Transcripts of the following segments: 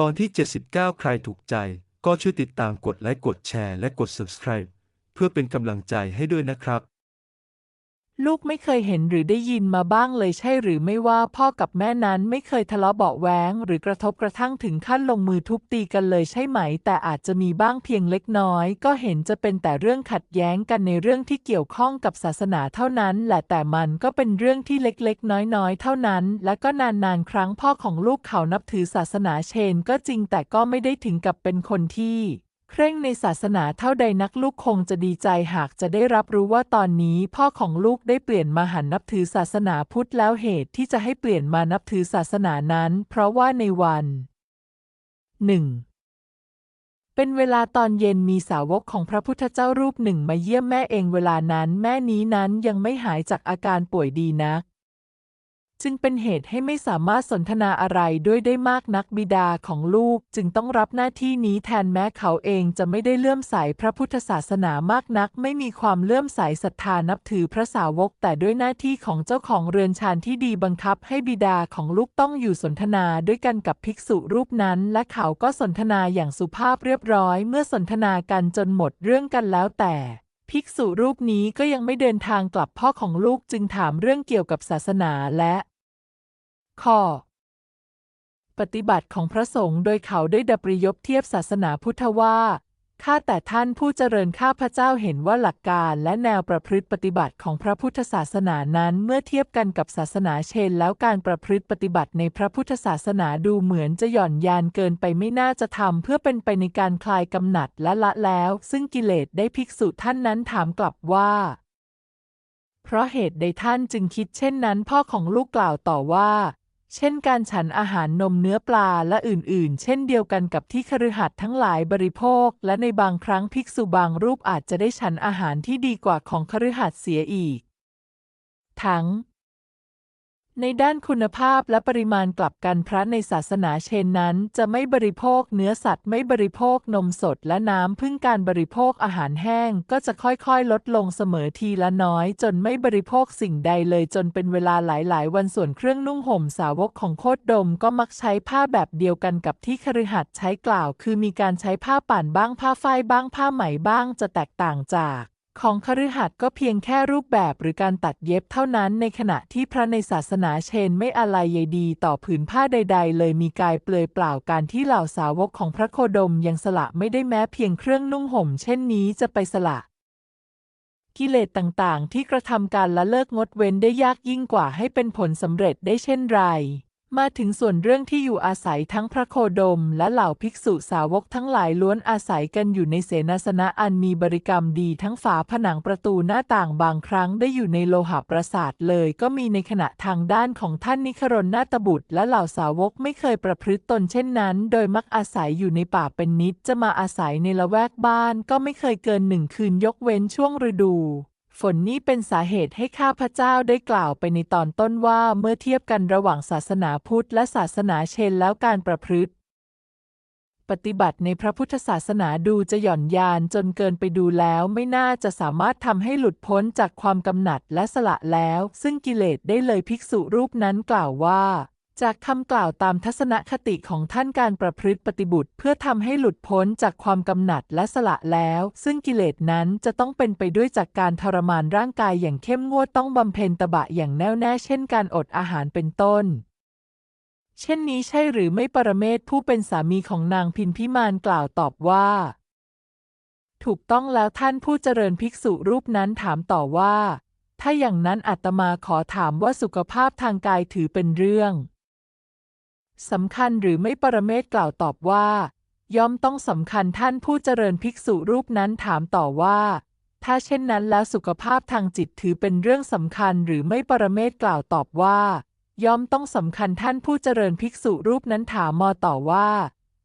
ตอนที่ 79 ใครถูกใจ ก็ช่วยติดตามกดไลค์กดแชร์และกด subscribe เพื่อเป็นกำลังใจให้ด้วยนะครับ ลูกไม่เคยเห็นหรือได้ยินมาบ้างเลยใช่หรือไม่ว่าพ่อกับแม่นั้นไม่เคยทะเลาะเบาะแว้ง หรือกระทบกระทั่งถึงขั้นลงมือทุบตีกันเลยใช่ไหม แต่อาจจะมีบ้างเพียงเล็กน้อย ก็เห็นจะเป็นแต่เรื่องขัดแย้งกันในเรื่องที่เกี่ยวข้องกับศาสนาเท่านั้น แหละแต่มันก็เป็นเรื่องที่เล็กๆ น้อยๆ เท่านั้น และก็นานๆครั้งพ่อของลูกเขานับถือศาสนาเชนก็จริงแต่ก็ไม่ได้ถึงกับเป็นคนที่ เคร่งในศาสนาเท่าใดนักลูกคงจะดีใจหากจะได้รับรู้ว่าตอนนี้พ่อของลูกได้เปลี่ยนมาหันนับถือศาสนาพุทธแล้วเหตุที่จะให้เปลี่ยนมานับถือศาสนานั้น เพราะว่าในวันหนึ่งเป็นเวลาตอนเย็นมีสาวกของพระพุทธเจ้ารูปหนึ่งมาเยี่ยมแม่เองเวลานั้น แม่นี้นั้นยังไม่หายจากอาการป่วยดีนัก จึงเป็นเหตุให้ไม่สามารถสนทนาอะไรด้วยได้มากนักบิดาของลูก จึงต้องรับหน้าที่นี้แทนแม้เขาเองจะไม่ได้เลื่อมใสพระพุทธศาสนามากนัก ไม่มีความเลื่อมใสศรัทธานับถือพระสาวก แต่ด้วยหน้าที่ของเจ้าของเรือนชานที่ดีบังคับให้บิดาของลูกต้องอยู่สนทนาด้วยกันกับภิกษุรูปนั้น และเขาก็สนทนาอย่างสุภาพเรียบร้อย เมื่อสนทนากันจนหมดเรื่องกันแล้วแต่ภิกษุรูปนี้ก็ยังไม่เดินทางกลับพ่อของลูกจึงถามเรื่องเกี่ยวกับศาสนาและ ข้อปฏิบัติของพระสงฆ์โดยเขาได้ดับริยบเทียบศาสนาพุทธว่าข้าแต่ท่านผู้เจริญข้าพระเจ้าเห็นว่าหลักการและแนวประพฤติปฏิบัติของพระพุทธศาสนานั้นเมื่อเทียบกันกับศาสนาเชน แล้วการประพฤติปฏิบัติในพระพุทธศาสนาดูเหมือนจะหย่อนยานเกินไปไม่น่าจะทำเพื่อเป็นไปในการคลายกำหนัดและละแล้ว ซึ่งกิเลสได้ภิกษุท่านนั้นถามกลับว่า เพราะเหตุใดท่านจึงคิดเช่นนั้น พ่อของลูกกล่าวต่อว่า เช่นการฉันอาหารนมเนื้อปลาและอื่นๆ เช่นเดียวกันกับที่คฤหัสถ์ทั้งหลายบริโภค และในบางครั้งภิกษุบางรูปอาจจะได้ฉันอาหารที่ดีกว่าของคฤหัสถ์เสียอีก ทั้ง ในด้านคุณภาพและปริมาณกลับกันพระในศาสนาเชนนั้น จะไม่บริโภคเนื้อสัตว์ไม่บริโภคนมสดและน้ำพึ่งการบริโภคอาหารแห้ง ก็จะค่อยๆ ลดลงเสมอทีละน้อย จนไม่บริโภคสิ่งใดเลยจนเป็นเวลาหลายๆ วันส่วนเครื่องนุ่งห่มสาวกของโคดดมก็มักใช้ผ้าแบบเดียวกันกับที่คฤหัสถ์ใช้กล่าว คือมีการใช้ผ้าป่านบ้างผ้าฝ้ายบ้างผ้าไหมบ้างจะแตกต่างจาก ของคฤหัสถ์ก็เพียงแค่รูปแบบหรือการตัดเย็บเท่านั้นในขณะที่พระในศาสนาเชนไม่อะไรใยดีต่อผืนผ้าใด ๆ เลยมีกายเปลือยเปล่าการที่เหล่าสาวกของพระโคดมยังสละไม่ได้แม้เพียงเครื่องนุ่งห่มเช่นนี้จะไปสละกิเลสต่างๆ ที่กระทำการละเลิกงดเว้นได้ยากยิ่งกว่าให้เป็นผลสำเร็จได้เช่นไร มาถึงส่วนเรื่องที่อยู่อาศัยทั้งพระโคดม และเหล่าภิกษุสาวกทั้งหลายล้วนอาศัยกันอยู่ในเสนาสนะอันมีบริกรรมดีทั้งฝาผนังประตูหน้าต่างบางครั้งได้อยู่ในโลหะปราสาทเลยก็มีในขณะทางด้านของท่านนิครนนาตบุตร และเหล่าสาวกไม่เคยประพฤติตนเช่นนั้น โดยมักอาศัยอยู่ในป่าเป็นนิดจะมาอาศัยในละแวกบ้านก็ไม่เคยเกินหนึ่งคืนยกเว้นช่วงฤดู ฝนนี้เป็นสาเหตุให้ข้าพเจ้าได้กล่าวไปในตอนต้นว่าเมื่อเทียบกันระหว่างศาสนาพุทธและศาสนาเชนแล้วการประพฤติ ปฏิบัติในพระพุทธศาสนาดูจะหย่อนยานจนเกินไปดูแล้วไม่น่าจะสามารถทำให้หลุดพ้นจากความกำหนัดและสละแล้ว ซึ่งกิเลสได้เลยภิกษุรูปนั้นกล่าวว่า จากคำกล่าวตามทัศนคติของท่านการประพฤติปฏิบุติเพื่อทำให้หลุดพ้นจากความกำหนัดและสละแล้ว ซึ่งกิเลสนั้นจะต้องเป็นไปด้วยจากการทรมานร่างกายอย่างเข้มงวดต้องบำเพ็ญตบะอย่างแน่วแน่เช่นการอดอาหารเป็นต้น เช่นนี้ใช่หรือไม่ปรเมศผู้เป็นสามีของนางพินพิมานกล่าวตอบว่า ถูกต้องแล้วท่านผู้เจริญภิกษุรูปนั้นถามต่อว่า ถ้าอย่างนั้นอาตมาขอถามว่าสุขภาพทางกายถือเป็นเรื่อง สำคัญหรือไม่ปรเมศกล่าวตอบว่า ย่อมต้องสำคัญท่านผู้เจริญภิกษุรูปนั้นถามต่อว่า ถ้าเช่นนั้นแล้วสุขภาพทางจิตถือเป็นเรื่องสำคัญหรือไม่ปรเมศกล่าวตอบว่า ย่อมต้องสำคัญท่านผู้เจริญภิกษุรูปนั้นถามมอต่อว่า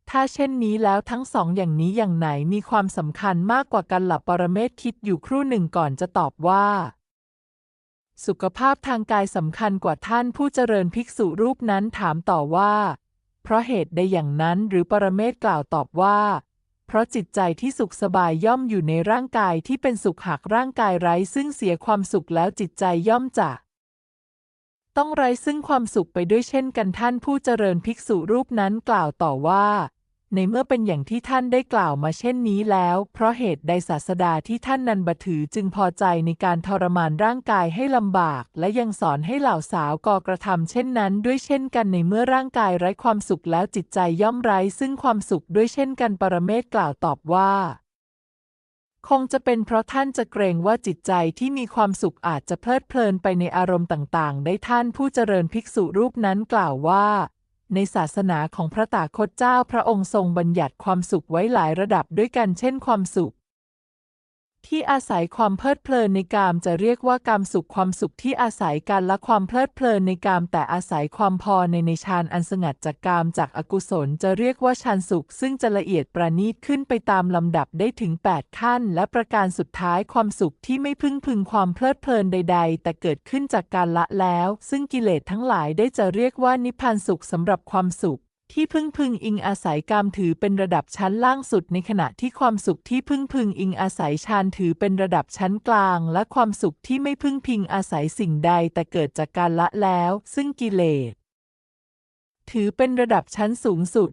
ถ้าเช่นนี้แล้วทั้งสองอย่างนี้อย่างไหนมีความสำคัญมากกว่ากันหลับปรเมศคิดอยู่ครู่หนึ่งก่อนจะตอบว่า สุขภาพทางกายสำคัญกว่าท่านผู้เจริญภิกษุรูปนั้นถามต่อว่า เพราะเหตุใดอย่างนั้นหรือปรเมศกล่าวตอบว่า เพราะจิตใจที่สุขสบายย่อมอยู่ในร่างกายที่เป็นสุขหากร่างกายไร้ซึ่งเสียความสุขแล้วจิตใจย่อมจะต้องไร้ซึ่งความสุขไปด้วยเช่นกันท่านผู้เจริญภิกษุรูปนั้นกล่าวต่อว่า ในเมื่อเป็นอย่างที่ท่านได้กล่าวมาเช่นนี้แล้ว เพราะเหตุใดศาสดาที่ท่านนันบถือจึงพอใจในการทรมานร่างกายให้ลำบาก และยังสอนให้เหล่าสาวกอกระทำเช่นนั้น ด้วยเช่นกันในเมื่อร่างกายไร้ความสุขแล้วจิตใจย่อมไร้ซึ่งความสุขด้วยเช่นกันปรเมศกล่าวตอบว่า คงจะเป็นเพราะท่านจะเกรงว่าจิตใจที่มีความสุขอาจจะเพลิดเพลินไปในอารมณ์ต่าง ๆ ได้ท่านผู้เจริญภิกษุรูปนั้นกล่าวว่า ในศาสนาของพระตาคตเจ้าพระองค์ทรงบัญญัติความสุขไว้หลายระดับด้วยกันเช่นความสุข ที่อาศัยความเพลิดเพลินในกามจะเรียกว่ากามสุขความสุขที่อาศัยการละความเพลิดเพลินในกามแต่อาศัยความพอในในฌานอันสงัดจากกามจากอกุศลจะเรียกว่าฌานสุข ซึ่งจะละเอียดประณีตขึ้นไปตามลำดับได้ถึง 8 ขั้น และประการสุดท้ายความสุขที่ไม่พึ่งพึงความเพลิดเพลินใด ๆ แต่เกิดขึ้นจากการละแล้ว ซึ่งกิเลสทั้งหลายได้จะเรียกว่านิพพานสุขสำหรับความสุข ที่พึ่งพึงอิงอาศัยกามถือเป็นระดับชั้นล่างสุดในขณะที่ความสุขที่พึ่งพึงอิงอาศัยฌานถือเป็นระดับชั้นกลาง และความสุขที่ไม่พึ่งพิงอาศัยสิ่งใดแต่เกิดจากการละแล้ว ซึ่งกิเลสถือเป็นระดับชั้นสูงสุด